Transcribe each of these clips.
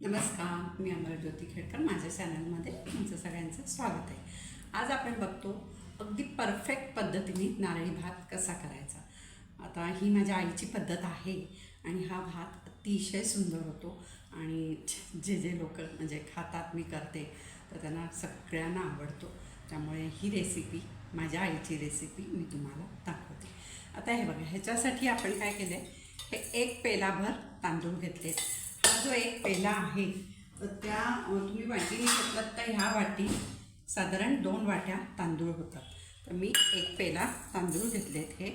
नमस्कार मी अमरज्योती खेडकर माझ्या चॅनलमध्ये तुमचं सगळ्यांचं स्वागत आहे. आज आपण बघतो अगदी परफेक्ट पद्धतीने नारळी भात कसा करायचा. आता ही माझ्या आईची पद्धत आहे आणि हा भात अतिशय सुंदर होतो आणि जे जे लोक म्हणजे खातात मी करते तर त्यांना सगळ्यांना आवडतो. त्यामुळे ही रेसिपी माझ्या आईची रेसिपी मी तुम्हाला दाखवते. आता हे बघा ह्याच्यासाठी आपण काय केलं आहे हे एक पेलाभर तांदूळ घेतले हा जो एक पेला आहे तर त्या तुम्ही वाटीने घेतलात तर ह्या वाटी साधारण दोन वाट्या तांदूळ होतात. तर मी एक पेला तांदूळ घेतलेत हे.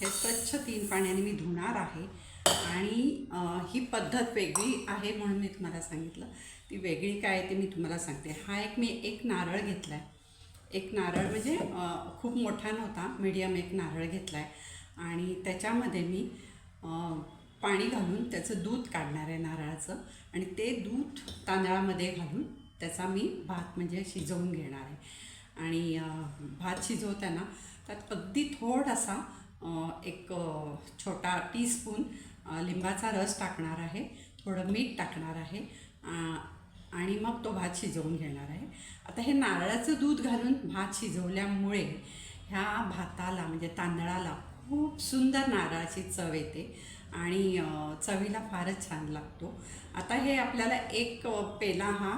हे स्वच्छ तीन पाण्याने मी धुणार आहे. आणि ही पद्धत वेगळी आहे म्हणून मी तुम्हाला सांगितलं. ती वेगळी काय आहे ते मी तुम्हाला सांगते. हा एक मी एक नारळ घेतला आहे एक नारळ म्हणजे खूप मोठा नव्हता मीडियम एक नारळ घेतला आहे आणि त्याच्यामध्ये मी पाणी घालून त्याचं दूध काढणार आहे नारळाचं. आणि ते दूध तांदळामध्ये घालून त्याचा मी भात म्हणजे शिजवून घेणार आहे. आणि भात शिजवताना त्यात अगदी थोडासा एक छोटा टीस्पून लिंबाचा रस टाकणार आहे. थोडं मीठ टाकणार आहे. आणि मग तो भात शिजवून घेणार आहे. आता हे नारळाचं दूध घालून भात शिजवल्यामुळे ह्या भाताला म्हणजे तांदळाला खूप सुंदर नारळाची चव येते. आणि चवीला फारच छान लागतो. आता हे आपल्याला एक पेला हा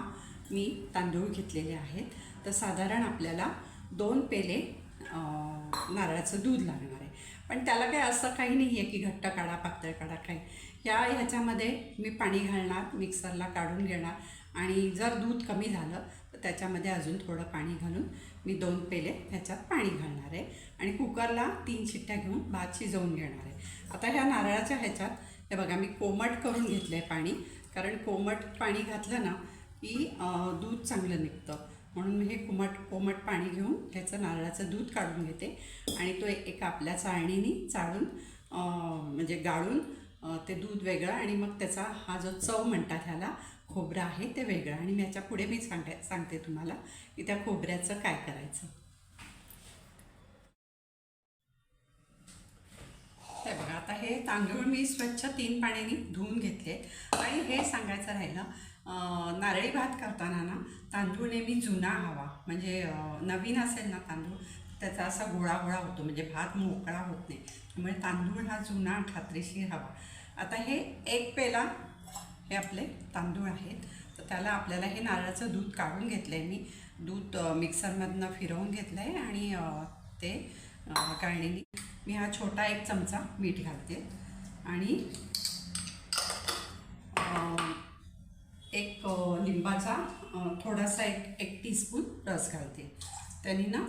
मी तांदूळ घेतलेले आहेत. तर साधारण आपल्याला दोन पेले नारळाचं दूध लागणार आहे. पण त्याला काय असं काही नाही आहे की घट्ट काढा पातळ काढा काही. या ह्याच्यामध्ये मी पाणी घालणार मिक्सरला काढून घेणार. आणि जर दूध कमी झालं तर त्याच्यामध्ये अजून थोडं पाणी घालून मी दोन पेले ह्याच्यात पाणी घालणार आहे आणि कुकरला तीन शिट्ट्या घेऊन भात शिजवून घेणार आहे. आता ह्या नारळाच्या ह्याच्यात हे बघा मी कोमट करून घेतलं आहे पाणी कारण कोमट पाणी घातलं ना की दूध चांगलं निघतं. म्हणून मी हे कोमट कोमट पाणी घेऊन ह्याचं नारळाचं दूध काढून घेते आणि तो एक एका आपल्या चाळणीने चाळून म्हणजे गाळून ते दूध वेगळं आणि मग त्याचा हा जो चव म्हणतात ह्याला खोबरं आहे ते वेगळं. आणि मी याच्यापुढे मी सांगाय सांगते तुम्हाला की त्या खोबऱ्याचं काय करायचं. हे बघा आता हे तांदूळ मी स्वच्छ तीन पाण्याने धुवून घेतले. आणि हे सांगायचं राहिलं नारळी भात करताना ना तांदूळ नेहमी जुना हवा. म्हणजे नवीन असेल ना तांदूळ त्याचा असा गोळा गोळा होतो. म्हणजे भात मोकळा होत नाही. त्यामुळे तांदूळ हा जुना खात्रीशीर हवा. आता हे एक पेला हे आपले तांदूळ आहेत. तर त्याला आपल्याला हे नारळाचं दूध काढून घेतलं आहे मी. दूध मिक्सरमधनं फिरवून घेतलं आहे आणि ते अं, गाळणीने मी हा छोटा एक चमचा मीठ घालते. आणि एक लिंबाचा थोडासा एक एक टीस्पून रस घालते. त्यांनी ना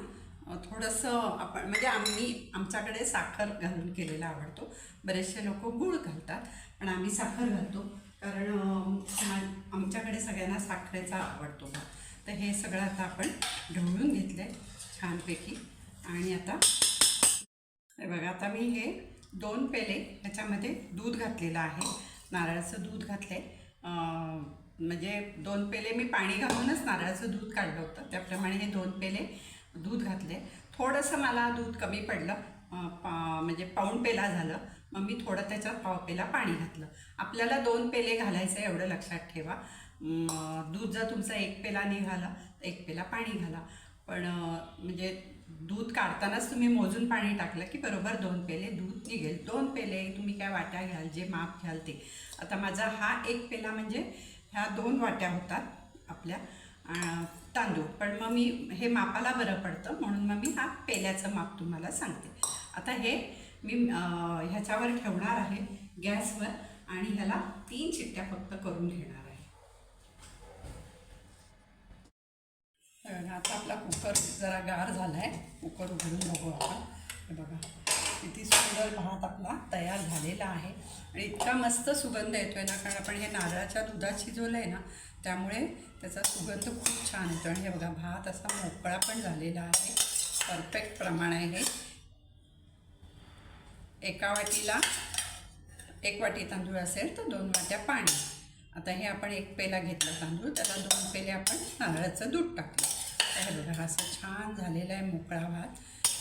थोडंसं आपण म्हणजे आम्ही आमच्याकडे साखर घालून केलेला आवडतो. बरेचसे लोक गूळ घालतात पण आम्ही साखर घालतो. कारण आमच्याकडे सगळ्यांना साखरेचा आवडतो तर हे सगळं आता आपण ढवळून घेतलं आहे छानपैकी. आणि आता हे बघा आता मी हे दोन पेले ह्याच्यामध्ये दूध घातलेलं आहे. नारळाचं दूध घातलं आहे म्हणजे दोन पेले मी पाणी घालूनच नारळाचं दूध काढलं होतं. त्याप्रमाणे हे दोन पेले दूध घातले थोडंसं मला दूध कमी पडलं. पा म्हणजे पाऊण पेला झालं. मग मी थोडं त्याच्यात पाव पेला पाणी घातलं. आपल्याला दोन पेले घालायचं आहे एवढं लक्षात ठेवा. दूध जर तुमचं एक पेला निघाला तर एक पेला पाणी घाला. पण म्हणजे दूध काढतानाच तुम्ही मोजून पाणी टाकलं की बरोबर दोन पेले दूध निघेल. दोन पेले तुम्ही काय वाट्या घ्याल जे माप घ्याल ते. आता माझा हा एक पेला म्हणजे ह्या दोन वाट्या होतात आपल्या तांदूळ. पण मग मी हे मापाला बरं पडतं म्हणून मग मी हा पेल्याचं माप तुम्हाला सांगते. आता हे मी ह्याच्यावर ठेवणार आहे गॅसवर आणि ह्याला तीन चिट्ट्या फक्त करून घेणार आहे. आता आपला कुकर जरा गार झाला आहे कुकर उघडून बघू आपण. हे बघा किती सुंदर भात आपला तयार झालेला आहे. आणि इतका मस्त सुगंध येतो आहे ना कारण आपण हे नारळाच्या दुधात शिजवलं आहे ना त्यामुळे त्याचा सुगंध खूप छान येतो आणि हे बघा भात असा मोकळा पण झालेला आहे. परफेक्ट प्रमाण आहे हे एका वाटीला एक वाटी तांदूळ असेल तर दोन वाट्या पाणी. आता हे आपण एक पेला घेतलं तांदूळ त्याला दोन पेले आपण नारळाचं दूध टाकलं. तर हे बघा असं छान झालेला आहे मोकळा भात.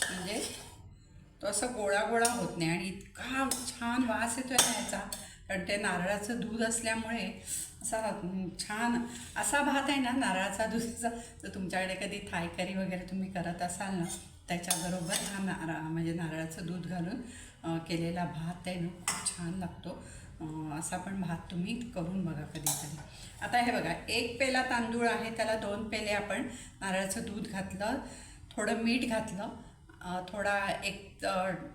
म्हणजे तो असं गोळा गोळा होत नाही आणि इतका छान वास येतो आहे ह्याचा कारण ते नारळाचं दूध असल्यामुळे असा छान असा भात आहे ना नारळाचा दुधाचा. जर तुमच्याकडे कधी थायकरी वगैरे तुम्ही करत असाल ना त्याच्याबरोबर हा नारळ म्हणजे नारळाचं दूध घालून केलेला भात आहे ना खूप छान लागतो. असा पण भात तुम्ही करून बघा कधीतरी. आता हे बघा एक पेला तांदूळ आहे त्याला दोन पेले आपण नारळाचं दूध घातलं थोडं मीठ घातलं थोडा एक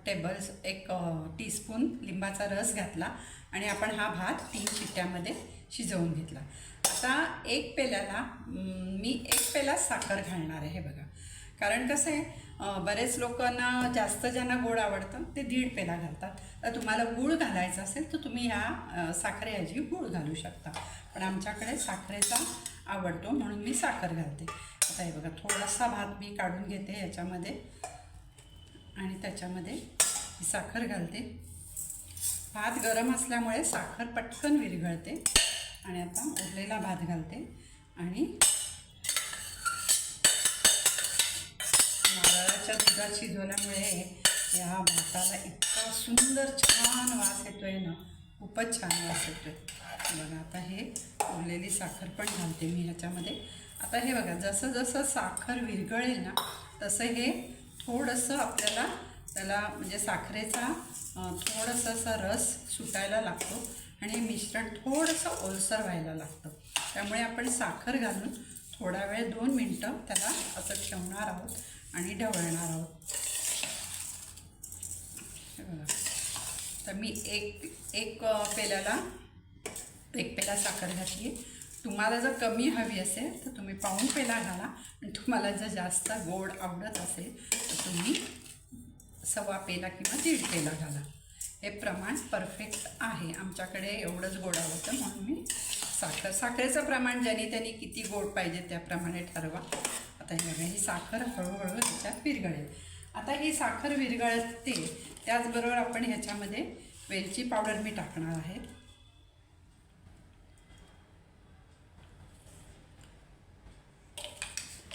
टेबल्स टेबल एक टीस्पून लिंबाचा रस घातला आणि आपण हा भात तीन शिट्ट्यामध्ये शिजवून घेतला. आता एक पेल्याला मी एक पेला साखर घालणार आहे हे बघा. कारण कसं आहे बरेच लोकांना जास्त ज्यांना गोड आवडतं ते दीड पेला घालतात. तर तुम्हाला गूळ घालायचा असेल तर तुम्ही ह्या साखरेऐवजी गूळ घालू शकता. पण आमच्याकडे साखरेचा आवडतो म्हणून मी साखर घालते. आता हे बघा थोडासा भात मी काढून घेते याच्यामध्ये. आणि त्याच्यामध्ये साखर घालते. भात गरम असल्यामुळे साखर पटकन विरघळते. आणि आता उरलेला भात घालते. आणि नारळाच्या शिजवल्यामुळे या भाताला इतका सुंदर छान वास येतोय ना. खूपच छान वास येतो आहे बघा आता हे उरलेली साखर पण घालते मी ह्याच्यामध्ये. आता हे बघा जसं जसं साखर विरघळेल ना तसं हे थोडंसं आपल्याला त्याला म्हणजे साखरेचा थोडंसं असा रस सुटायला लागतो आणि हे मिश्रण थोडंसं ओलसर व्हायला लागतं. त्यामुळे आपण साखर घालून थोडा वेळ दोन मिनटं त्याला असं ठेवणार आहोत. आणि ढवळणार आहोत. तर मी एक एक पेल्याला एक पेला साखर घातली तुम्हाला जर कमी हवी असेल तर तुम्ही पाऊण पेला घाला. आणि तुम्हाला जर जास्त गोड आवडत असेल तर तुम्ही सव्वा पेला किंवा दीड पेला घाला. हे प्रमाण परफेक्ट आहे. आमच्याकडे एवढंच गोड आवडतं म्हणून मी साखर साखरेचं प्रमाण ज्याने त्यांनी किती गोड पाहिजे त्याप्रमाणे ठरवा. आता हे बघा ही साखर हळूहळू ह्याच्यात विरघळेल. आता ही साखर विरघळते त्याचबरोबर आपण ह्याच्यामध्ये वेलची पावडर मी टाकणार आहे.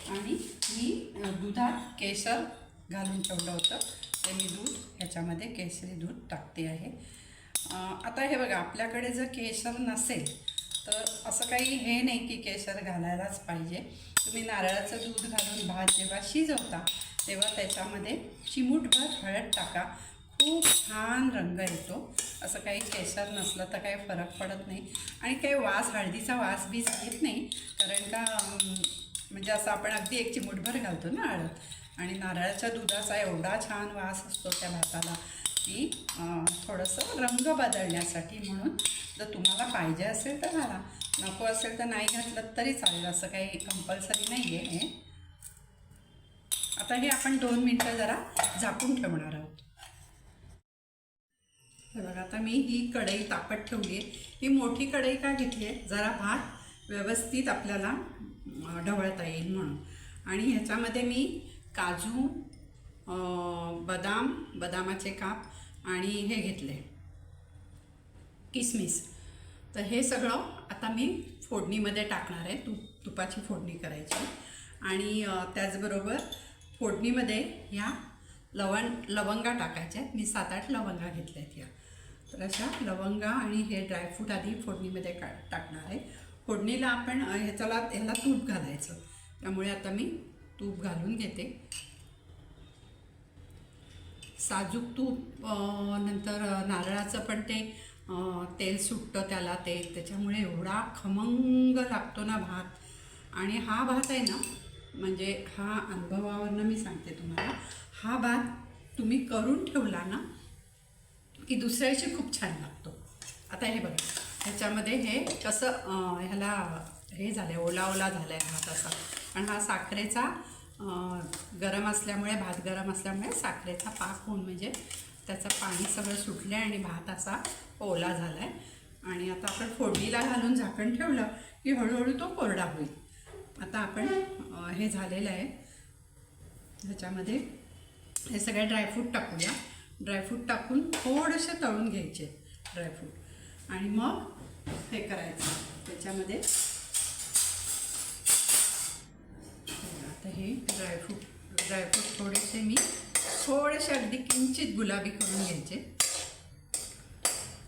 आणि मी दुधात केशर घालून ठेवलं होतं ते मी दूध ह्याच्यामध्ये केशरी दूध टाकते आहे. आता हे बघा आपल्याकडे जर केशर नसेल तर असं काही हे नाही की केशर घालायलाच पाहिजे. तुम्ही नारळाचं दूध घालून भात जेव्हा शिजवता तेव्हा त्याच्यामध्ये चिमूटभर हळद टाका. खूप छान रंग येतो. असं काही केशर नसलं तर काही फरक पडत नाही. आणि काही वास हळदीचा वास बीज येत नाही. कारण का म्हणजे असं आपण अगदी एक चिमूटभर घालतो ना हळद. आणि नारळाच्या दुधाचा एवढा छान वास असतो त्या भाताला. की थोडंसं रंग बदलण्यासाठी म्हणून जर तुम्हाला पाहिजे असेल तर घाला. नको असेल तर नाही घातलं तरी चालेल असं काही कंपल्सरी नाही आहे हे. आता हे आपण दोन मिनटं जरा झाकून ठेवणार आहोत. बघा आता मी ही कढई तापत ठेवली आहे. ही मोठी कढई का घेतली आहे? जरा भात व्यवस्थित आपल्याला ढवळता येईल म्हणून. आणि ह्याच्यामध्ये मी काजू बदाम बदामाचे काप आणि हे घेतले. किसमिस. तर हे सगळं आता मी फोडणीमध्ये टाकणार आहे. तूप तुपाची फोडणी करायची. आणि त्याचबरोबर फोडणीमध्ये ह्या लवण लवंगा टाकायच्या आहेत. मी सात आठ लवंगा घेतल्या आहेत या. तर अशा लवंगा आणि हे ड्रायफ्रूट आधी फोडणीमध्ये का टाकणार आहे. फोडणीला आपण ह्याच्याला ह्याला तूप घालायचं. त्यामुळे आता मी तूप घालून घेते. साजूक तूप नंतर नारळाचं पण ते तेल सुटतं त्याला ते त्याच्यामुळे एवढा खमंग लागतो ना भात. आणि हा भात आहे ना म्हणजे हा अनुभवावरनं मी सांगते तुम्हाला हा भात तुम्ही करून ठेवला ना की दुसऱ्याशी खूप छान लागतो. आता हे बघा ह्याच्यामध्ये हे कसं ह्याला हे झालं आहे ओला ओला झाला आहे भात असा आणि हा साखरेचा गरम असल्यामुळे भात गरम असल्यामुळे साखरेचा पाक होऊन म्हणजे त्याचं पाणी सगळं सुटलं आहे आणि भात असा ओला झाला आहे आणि आता आपण फोडणीला घालून झाकण ठेवलं की हळूहळू तो कोरडा होईल. आता आपण हे झालेलं आहे. ह्याच्यामध्ये हे सगळे ड्रायफ्रूट टाकूया. ड्रायफ्रूट टाकून थोडेसे तळून घ्यायचे ड्रायफ्रूट आणि मग हे करायचं. त्याच्यामध्ये हे ड्रायफ्रूट ड्रायफ्रूट थोडेसे मी थोडेसे अगदी किंचित गुलाबी करून घ्यायचे.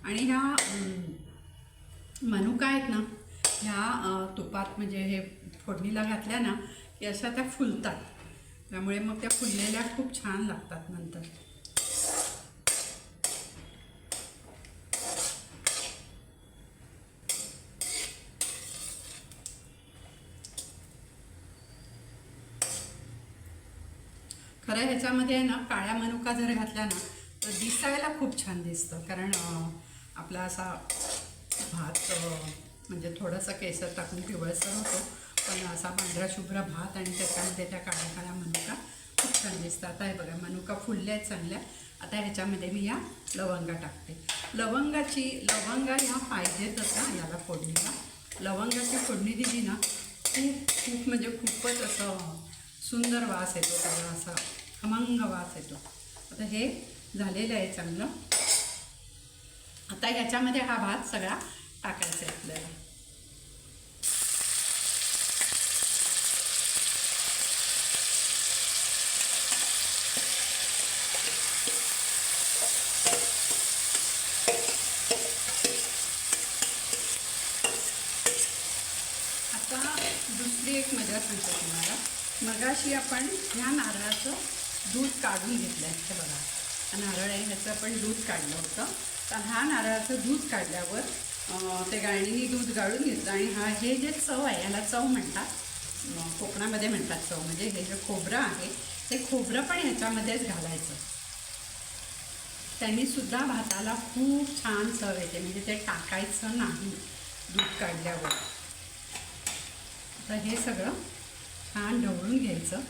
आणि ह्या मनुका आहेत ना ह्या तुपात म्हणजे हे फोडणीला घातल्या ना की अशा त्या फुलतात. त्यामुळे मग त्या फुललेल्या खूप छान लागतात नंतर. ह्याच्यामध्ये ना काळ्या मनुका जर घातल्या ना तर दिसायला खूप छान दिसतं. कारण आपला असा भात म्हणजे थोडंसं केसर टाकून पिवळसर होतो पण असा पांढरा शुभ्र भात आणि त्याच्यामध्ये त्या काळ्या काळ्या मनुका खूप छान दिसतात. आता हे बघा मनुका फुलल्या आहेत चांगल्या आता ह्याच्यामध्ये मी या लवंगा टाकते. लवंगाची लवंगा ह्या पाहिजेतच ना याला फोडणीला. लवंगाची फोडणी दिली ना खूप खूप म्हणजे खूपच असं सुंदर वास येतो त्याला असा. खमंग वास येतो. आता हे झालेलं आहे चांगलं. आता ह्याच्यामध्ये हा भात सगळा टाकायचा आहे आपल्याला. आता दुसरी एक मजा सांगते तुम्हाला. मगाशी आपण ह्या नारळाचं दूध काढून घेतलं आहे हे बघा. हा नारळ आहे ह्याचं आपण दूध काढलं होतं. तर हा नारळाचं दूध काढल्यावर ते गाळणीने दूध गाळून घेतलं. आणि हा हे जे चव आहे याला चव म्हणतात. कोकणामध्ये म्हणतात चव. म्हणजे हे जे खोबरं आहे ते खोबरं पण ह्याच्यामध्येच घालायचं. त्यांनी सुद्धा भाताला खूप छान चव येते. म्हणजे ते टाकायचं नाही दूध काढल्यावर. तर हे सगळं छान ढवळून घ्यायचं.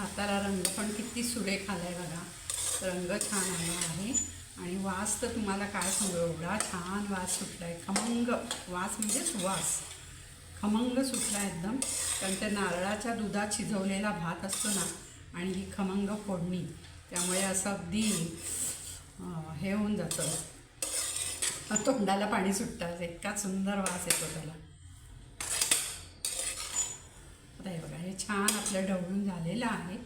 भाताला रंग पण किती सुरेख आला आहे बघा. रंग छान आला आहे. आणि वास तर तुम्हाला काय सांगू एवढा छान वास सुटला आहे खमंग वास म्हणजे सुवास. खमंग सुटला एकदम. कारण त्या नारळाच्या दुधात शिजवलेला भात असतो ना आणि ही खमंग फोडणी. त्यामुळे असं अगदी हे होऊन जातं. तोंडाला पाणी सुटतं. इतका सुंदर वास येतो त्याला. आता हे बघा हे छान आपलं ढवळून झालेलं आहे.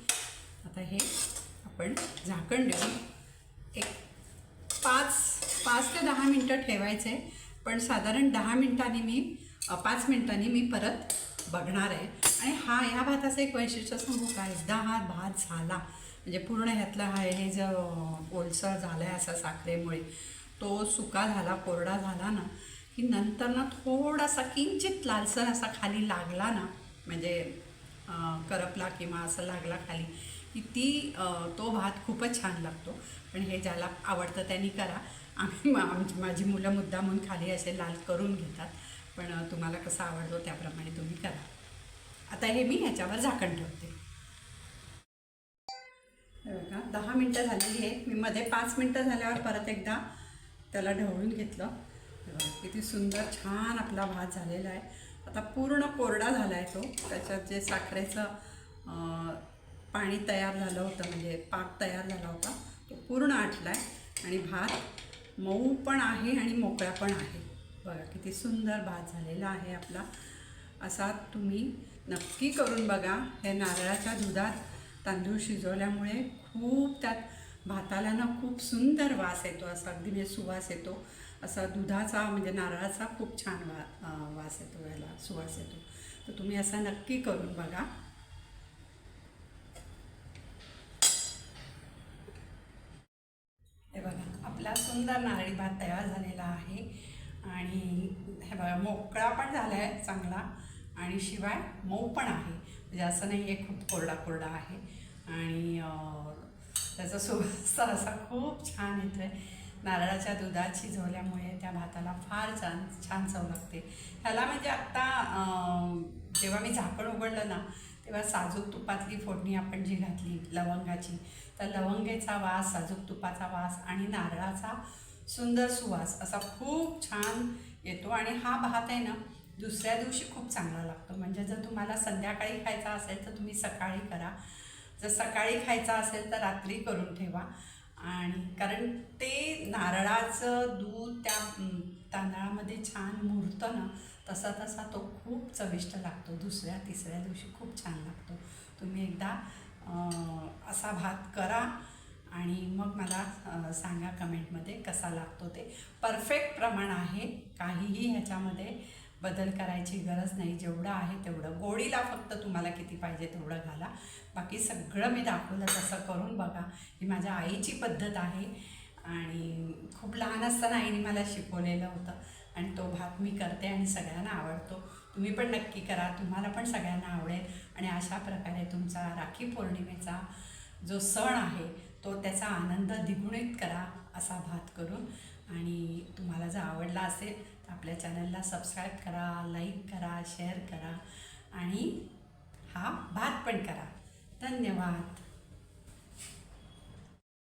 आता हे आपण झाकण देऊन एक पाच पाच ते दहा मिनटं ठेवायचं आहे पण साधारण दहा मिनटांनी मी पाच मिनटांनी मी परत बघणार आहे. आणि हा ह्या भाताचं एक वैशिष्ट्य सांगू का? एकदा हा भात झाला म्हणजे पूर्ण ह्यातला हा हे जो ओलसर झाला आहे असा साखरेमुळे तो सुका झाला कोरडा झाला ना की नंतर ना थोडासा किंचित लालसर असा खाली लागला ना म्हणजे करपला किंवा असं लागला खाली की ती तो भात खूपच छान लागतो. पण हे ज्याला आवडतं त्यांनी करा. आम्ही मा- आमची माझी मुलं मुद्दामून खाली असे लाल करून घेतात. पण तुम्हाला कसं आवडतो त्याप्रमाणे तुम्ही करा. आता हे मी ह्याच्यावर झाकण ठेवते. का बघा दहा मिनटं झालेली आहे मी मध्ये पाच मिनटं झाल्यावर परत एकदा त्याला ढवळून घेतलं. किती सुंदर छान आपला भात झालेला आहे. आता पूर्ण कोरडा झाला आहे तो. त्याच्यात जे साखरेचं पाणी तयार झालं होतं म्हणजे पाक तयार झाला होता तो पूर्ण आटला आहे आणि भात मऊ पण आहे आणि मोकळा पण आहे. बघा किती सुंदर भात झालेला आहे आपला. असा तुम्ही नक्की करून बघा. हे नारळाच्या दुधात तांदूळ शिजवल्यामुळे खूप त्यात भाताला ना खूप सुंदर वास येतो असा अगदी म्हणजे सुवास येतो. असा दुधाचा म्हणजे नारळाचा खूप छान वा वास येतो याला सुवास येतो. तर तुम्ही असा नक्की करून बघा. हे बघा आपला सुंदर नारळी भात तयार झालेला आहे. आणि हे बघा मोकळा पण झाला आहे चांगला. आणि शिवाय मऊ पण आहे. म्हणजे असं नाही आहे खूप कोरडा कोरडा आहे. आणि त्याचा सुवास असा खूप छान येतो आहे नारळाच्या दुधात शिजवल्यामुळे त्या भाताला फार छान छान चव लागते. ह्याला म्हणजे आत्ता जेव्हा मी झाकण उघडलं ना तेव्हा साजूक तुपातली फोडणी आपण जी घातली लवंगाची तर लवंगेचा वास साजूक तुपाचा वास आणि नारळाचा सुंदर सुवास असा खूप छान येतो आणि हा भात आहे ना दुसऱ्या दिवशी खूप चांगला लागतो. म्हणजे जर तुम्हाला संध्याकाळी खायचा असेल तर तुम्ही सकाळी करा. जर सकाळी खायचा असेल तर रात्री करून ठेवा. आणि कारण ते नारळाचं दूध त्या तांदळामध्ये छान मुरतं ना तसा तसा तो खूप चविष्ट लागतो. दुसऱ्या तिसऱ्या दिवशी खूप छान लागतो. तुम्ही एकदा असा भात करा आणि मग मला सांगा कमेंटमध्ये कसा लागतो ते. परफेक्ट प्रमाण आहे. काहीही ह्याच्यामध्ये बदल करायची गरज नाही. जेवढं आहे तेवढं. गोडीला फक्त तुम्हाला किती पाहिजे तेवढं घाला. बाकी सगळं मी दाखवलं तसं करून बघा. ही माझ्या आईची पद्धत आहे. आणि खूप लहान असताना आईने मला शिकवलेलं होतं. आणि तो भात मी करते आणि सगळ्यांना आवडतो. तुम्ही पण नक्की करा. तुम्हाला पण सगळ्यांना आवडेल. आणि अशा प्रकारे तुमचा राखी पौर्णिमेचा जो सण आहे तो त्याचा आनंद द्विगुणित करा असा भात करून. आणि तुम्हाला जर आवडला असेल आपल्या चॅनलला सबस्क्राईब करा लाईक करा शेअर करा आणि हा भात पण करा. धन्यवाद.